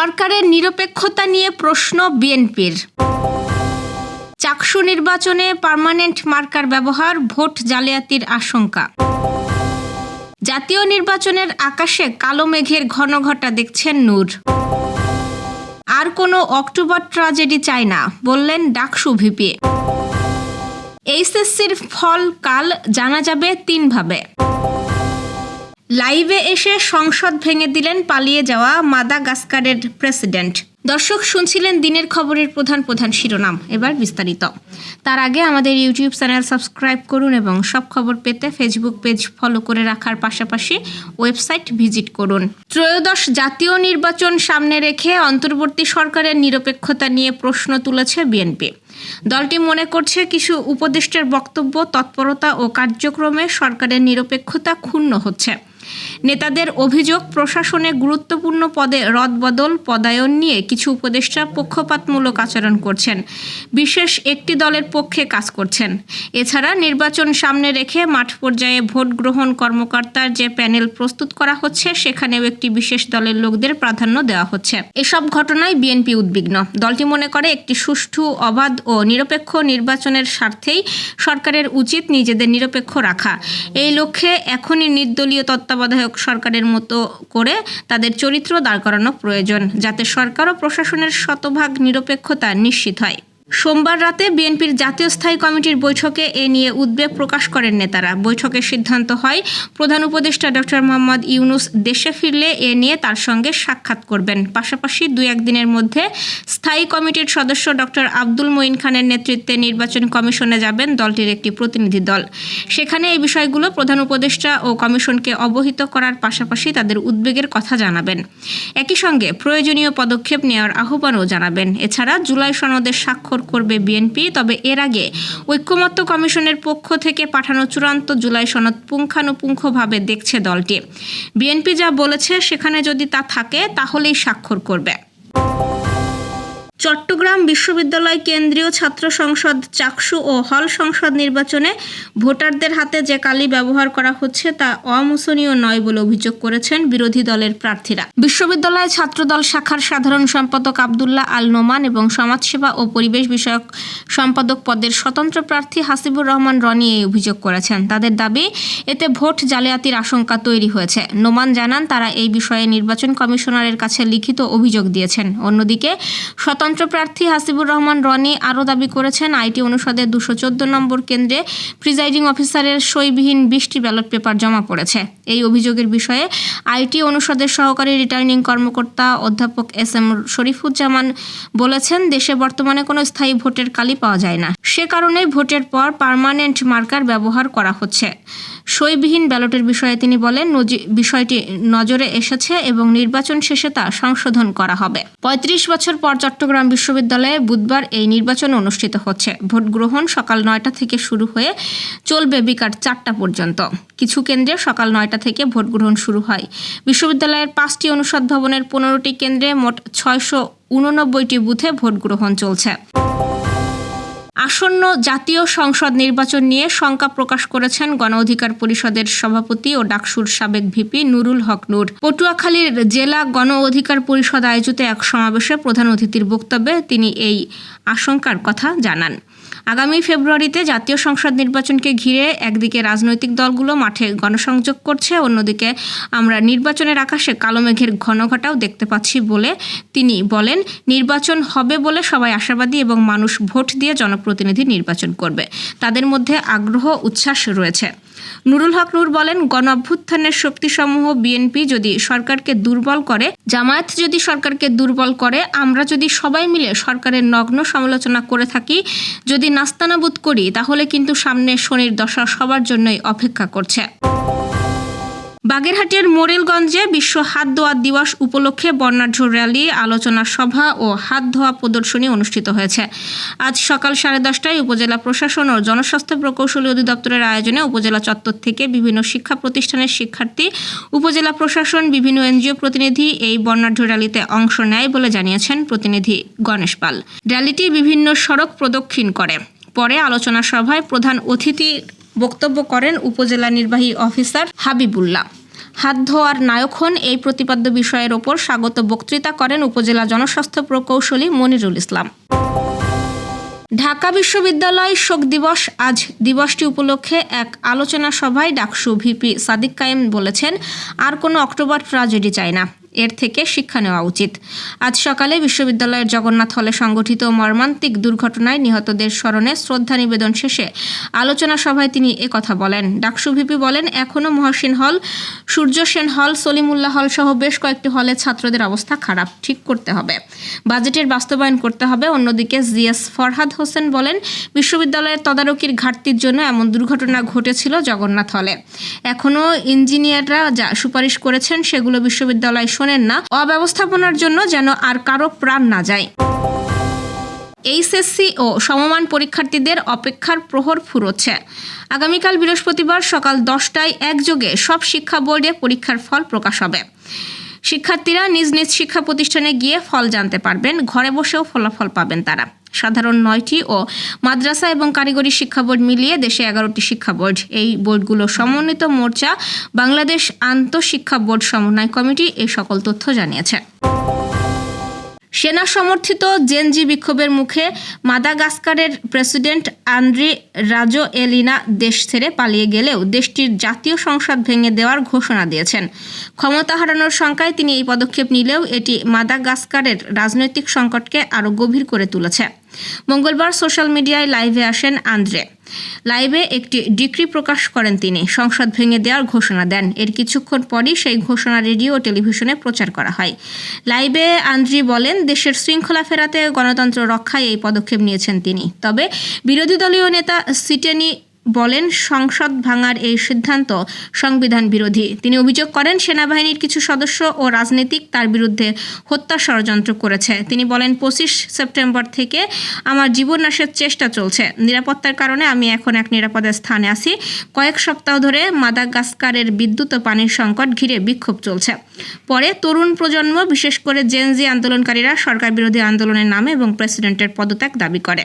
সরকারের নিরপেক্ষতা নিয়ে প্রশ্ন বিএনপির। চাকসু নির্বাচনে পার্মানেন্ট মার্কার ব্যবহার ভোট জালিয়াতির আশঙ্কা। জাতীয় নির্বাচনের আকাশে কালো মেঘের ঘন ঘটা দেখছেন নূর। আর কোনো অক্টোবর ট্রাজেডি চাই না, বললেন ডাকসু ভিপি। এইচএসসির ফল কাল জানা যাবে তিনভাবে। লাইভে এসে সংসদ ভেঙে দিলেন, পালিয়ে যাওয়া মাদা মাদাগাস্কারের প্রেসিডেন্ট। দর্শক, শুনছিলেন দিনের খবরের প্রধান প্রধান শিরোনাম। এবার বিস্তারিত। তার আগে আমাদের ইউটিউব চ্যানেল সাবস্ক্রাইব করুন এবং সব খবর পেতে ফেসবুক পেজ ফলো করে রাখার পাশাপাশি ওয়েবসাইট ভিজিট করুন। ত্রয়োদশ জাতীয় নির্বাচন সামনে রেখে অন্তর্বর্তী সরকারের নিরপেক্ষতা নিয়ে প্রশ্ন তুলেছে বিএনপি। দলটি মনে করছে কিছু উপদেষ্টার বক্তব্য তৎপরতা ও কার্যক্রমে সরকারের নিরপেক্ষতা ক্ষুণ্ণ হচ্ছে। Yeah. নেতাদের অভিযোগ, প্রশাসনে গুরুত্বপূর্ণ পদে রদবদল, পদায়ন নিয়ে কিছু উপদেষ্টা পক্ষপাতমূলক আচরণ করছেন। বিশেষ একটি দলের পক্ষে কাজ করছেন। এছাড়া নির্বাচন সামনে রেখে মাঠ পর্যায়ে ভোট গ্রহণ কর্মকর্তার যে প্যানেল প্রস্তুত করা হচ্ছে, সেখানেও একটি বিশেষ দলের লোকদের প্রাধান্য দেওয়া হচ্ছে। এসব ঘটনায় বিএনপি উদ্বিগ্ন। দলটি মনে করে, একটি সুষ্ঠু, অবাধ ও নিরপেক্ষ নির্বাচনের স্বার্থেই সরকারের উচিত নিজেদের নিরপেক্ষ রাখা। এই লক্ষ্যে এখনই নির্দলীয় তত্ত্বাবধায়ক সরকারের মতো করে তাদের চরিত্র দাঁড় করানো প্রয়োজন, যাতে সরকার ও প্রশাসনের শতভাগ নিরপেক্ষতা নিশ্চিত হয়। সোমবার রাতে বিএনপির জাতীয় স্থায়ী কমিটির বৈঠকে এ নিয়ে উদ্বেগ প্রকাশ করেন নেতারা। বৈঠকের সিদ্ধান্ত হয়, প্রধান উপদেষ্টা ডক্টর মোহাম্মদ ইউনুস দেশে ফিরলে এ নিয়ে তার সঙ্গে সাক্ষাৎ করবেন। পাশাপাশি দুই একদিনের মধ্যে স্থায়ী কমিটির সদস্য ডক্টর আব্দুল মঈন খানের নেতৃত্বে নির্বাচন কমিশনে যাবেন দলটির একটি প্রতিনিধি দল। সেখানে এই বিষয়গুলো প্রধান উপদেষ্টা ও কমিশনকে অবহিত করার পাশাপাশি তাদের উদ্বেগের কথা জানাবেন। একই সঙ্গে প্রয়োজনীয় পদক্ষেপ নেওয়ার আহ্বানও জানাবেন। এছাড়া জুলাই সনদের স্বাক্ষর করবে বিএনপি তবে এর আগে ঐক্যমত্য কমিশনের পক্ষ থেকে পাঠানো চূড়ান্ত জুলাই সনদ পুঙ্খানুপুঙ্খভাবে দেখছে দলটি। বিএনপি যা বলেছে, সেখানে যদি তা থাকে, তাহলেই স্বাক্ষর করবে। চট্টগ্রাম বিশ্ববিদ্যালয় কেন্দ্রীয় ছাত্র সংসদ চাকসু ও হল সংসদ নির্বাচনে ভোটারদের হাতে যে কালি ব্যবহার করা হচ্ছে তা অমোচনীয় নয় বলে অভিযোগ করেছেন বিরোধী দলের প্রার্থীরা। বিশ্ববিদ্যালয় ছাত্রদল শাখার সাধারণ সম্পাদক আবদুল্লাহ আল নোমান এবং সমাজসেবা ও পরিবেশ বিষয়ক সম্পাদক পদের স্বতন্ত্র প্রার্থী হাসিবুর রহমান রনি এই অভিযোগ করেছেন। তাদের দাবি, এতে ভোট জালিয়াতির আশঙ্কা তৈরি হয়েছে। নোমান জানান, তারা এই বিষয়ে নির্বাচন কমিশনারের কাছে লিখিত অভিযোগ দিয়েছেন। অন্যদিকে, স্বতন্ত্র প্রার্থী হাসিবুর রহমান রনি আরও দাবি করেছেন, আইটি অনুষদের দুশো চোদ্দ নম্বর কেন্দ্রে প্রিজাইডিং অফিসারের সইবিহীন বিশটি ব্যালট পেপার জমা পড়েছে। এই অভিযোগের বিষয়ে আইটি অনুষদের সহকারী রিটার্নিং কর্মকর্তা অধ্যাপক এস এম শরীফুজ্জামান বলেছেন, দেশে বর্তমানে কোনো স্থায়ী ভোটের কালি পাওয়া যায় না। সে কারণেই ভোটের পর পার্মানেন্ট মার্কার ব্যবহার করা হচ্ছে। সইবিহীন ব্যালটের বিষয়ে তিনি বলেন বিষয়টি নজরে এসেছে এবং নির্বাচন শেষে তা সংশোধন করা হবে। পঁয়ত্রিশ বছর পর চট্টগ্রাম বিশ্ববিদ্যালয়ে বুধবার এই নির্বাচন অনুষ্ঠিত হচ্ছে। ভোট গ্রহণ সকাল নয়টা থেকে শুরু হয়ে চলবে বিকাল চারটা পর্যন্ত। কিছু কেন্দ্রে সকাল নয়টা থেকে ভোট গ্রহণ শুরু হয়। বিশ্ববিদ্যালয়ের পাঁচটি অনুষদ ভবনের পনেরোটি কেন্দ্রে মোট ছয়শো উননব্বইটি বুথে ভোট গ্রহণ চলছে। আসন্ন জাতীয় সংসদ নির্বাচন নিয়ে শঙ্কা প্রকাশ করেছেন গণ অধিকার পরিষদের সভাপতি ও ডাকসুর সাবেক ভিপি নুরুল হক নূর। পটুয়াখালীর জেলা গণ অধিকার পরিষদ আয়োজিত এক সমাবেশে প্রধান অতিথির বক্তব্যে তিনি এই আশঙ্কার কথা জানান। আগামী ফেব্রুয়ারিতে জাতীয় সংসদ নির্বাচনকে ঘিরে একদিকে রাজনৈতিক দলগুলো মাঠে গণসংযোগ করছে, অন্যদিকে আমরা নির্বাচনের আকাশে কালো মেঘের ঘনঘটাও দেখতে পাচ্ছি বলে তিনি বলেন। নির্বাচন হবে বলে সবাই আশাবাদী এবং মানুষ ভোট দিয়ে জনপ্রতিনিধি নির্বাচন করবে। তাদের মধ্যে আগ্রহ, উচ্ছ্বাস রয়েছে। নুরুল হক নূর বলেন গণ অভ্যুত্থানের শক্তিসমূহ বিএনপি যদি সরকারকে দুর্বল করে, জামায়াত যদি সরকারকে দুর্বল করে, আমরা যদি সবাই মিলে সরকারের নগ্ন সমালোচনা করে থাকি, যদি নাস্তানাবুদ করি, তাহলে কিন্তু সামনে শনির দশা সবার জন্যই অপেক্ষা করছে। বাগেরহাটের মোরেলগঞ্জে বিশ্ব হাত ধোয়া দিবস উপলক্ষে বর্ণাঢ্য র্যালি, আলোচনা সভা ও হাত ধোয়া প্রদর্শনী অনুষ্ঠিত হয়েছে। আজ সকাল সাড়ে দশটায় উপজেলা প্রশাসন ও জনস্বাস্থ্য প্রকৌশলী অধিদপ্তরের আয়োজনে উপজেলা চত্বর থেকে বিভিন্ন শিক্ষা প্রতিষ্ঠানের শিক্ষার্থী, উপজেলা প্রশাসন, বিভিন্ন এনজিও প্রতিনিধি এই বর্ণাঢ্য র্যালিতে অংশ নেয় বলে জানিয়েছেন প্রতিনিধি গণেশ পাল। র্যালিটি বিভিন্ন সড়ক প্রদক্ষিণ করে। পরে আলোচনা সভায় প্রধান অতিথি বক্তব্য করেন উপজেলা নির্বাহী অফিসার হাবিবুল্লাহ। হাত ধোয়ার নায়ক হন এই প্রতিপাদ্য বিষয়ের ওপর স্বাগত বক্তৃতা করেন উপজেলা জনস্বাস্থ্য প্রকৌশলী মনিরুল ইসলাম। ঢাকা বিশ্ববিদ্যালয় শোক দিবস, আজ দিবসটি উপলক্ষে এক আলোচনা সভায় ডাকসু ভিপি সাদিক কায়েম বলেছেন, আর কোনো অক্টোবর ট্রাজেডি চাই না। এর থেকে শিক্ষা নেওয়া উচিত। আজ সকালে বিশ্ববিদ্যালয়ের জগন্নাথ হলে সংগঠিত মর্মান্তিক দুর্ঘটনায় নিহতদের স্মরণে শ্রদ্ধা নিবেদন শেষে আলোচনা সভায় তিনি একথা বলেন। ডাকসু ভিপি বলেন এখনও মহসিন হল, সূর্য সেন হল, সলিমুল্লাহ হল সহ বেশ কয়েকটি হলে ছাত্রদের অবস্থা খারাপ। ঠিক করতে হবে। বাজেটের বাস্তবায়ন করতে হবে। অন্যদিকে জিএস ফরহাদ হোসেন বলেন, বিশ্ববিদ্যালয়ের তদারকির ঘাটতির জন্য এমন দুর্ঘটনা ঘটেছিল জগন্নাথ হলে। এখনও ইঞ্জিনিয়াররা যা সুপারিশ করেছেন সেগুলো বিশ্ববিদ্যালয় শোনেন না, অব্যবস্থাপনার জন্য যেন আর কারও প্রাণ না যায়। এইচএসসি ও সমমান পরীক্ষার্থীদের অপেক্ষার প্রহর ফুরোচ্ছে। আগামীকাল বৃহস্পতিবার সকাল দশটায় একযোগে সব শিক্ষা বোর্ডে পরীক্ষার ফল প্রকাশ হবে। শিক্ষার্থীরা নিজ নিজ শিক্ষা প্রতিষ্ঠানে গিয়ে ফল জানতে পারবেন, ঘরে বসেও ফলাফল পাবেন তারা। সাধারণ নয়টি ও মাদ্রাসা এবং কারিগরি শিক্ষা বোর্ড মিলিয়ে দেশে এগারোটি শিক্ষা বোর্ড। এই বোর্ডগুলো সমন্বিত মোর্চা, বাংলাদেশ আন্তঃশিক্ষা বোর্ড সমন্বয় কমিটি এই সকল তথ্য জানিয়েছে। সেনা সমর্থিত জেনজি বিক্ষোভের মুখে মাদাগাস্কারের প্রেসিডেন্ট আন্দ্রি রাজো এলিনা দেশ ছেড়ে পালিয়ে গেলেও দেশটির জাতীয় সংসদ ভেঙে দেওয়ার ঘোষণা দিয়েছেন। ক্ষমতা হারানোর শঙ্কায় তিনি এই পদক্ষেপ নিলেও এটি মাদাগাস্কারের রাজনৈতিক সংকটকে আরও গভীর করে তুলেছে। মঙ্গলবার সোশ্যাল মিডিয়ায় লাইভে আসেন আন্দ্রে। লাইভে একটি ডিক্রি প্রকাশ করেন তিনি। সংসদ ভেঙে দেওয়ার ঘোষণা দেন। এর কিছুক্ষণ পরই সেই ঘোষণা রেডিও ও টেলিভিশনে প্রচার করা হয়। লাইভে আন্দ্রি বলেন, দেশের শৃঙ্খলা ফেরাতে গণতন্ত্র রক্ষায় এই পদক্ষেপ নিয়েছেন তিনি। তবে বিরোধী দলীয় নেতা সিটেনি বলেন, সংসদ ভাঙার এই সিদ্ধান্ত সংবিধান বিরোধী। তিনি অভিযোগ করেন, সেনাবাহিনীর কিছু সদস্য ও রাজনীতিক তার বিরুদ্ধে হত্যা ষড়যন্ত্র করেছে। তিনি বলেন, পঁচিশ সেপ্টেম্বর থেকে আমার জীবন নাশের চেষ্টা চলছে। নিরাপত্তার কারণে আমি এখন এক নিরাপদ স্থানে আছি। কয়েক সপ্তাহ ধরে মাদাগাস্কারের বিদ্যুৎ ও পানির সংকট ঘিরে বিক্ষোভ চলছে। পরে তরুণ প্রজন্ম, বিশেষ করে জেনজি আন্দোলনকারীরা সরকার বিরোধী আন্দোলনের নামে এবং প্রেসিডেন্টের পদত্যাগ দাবি করে।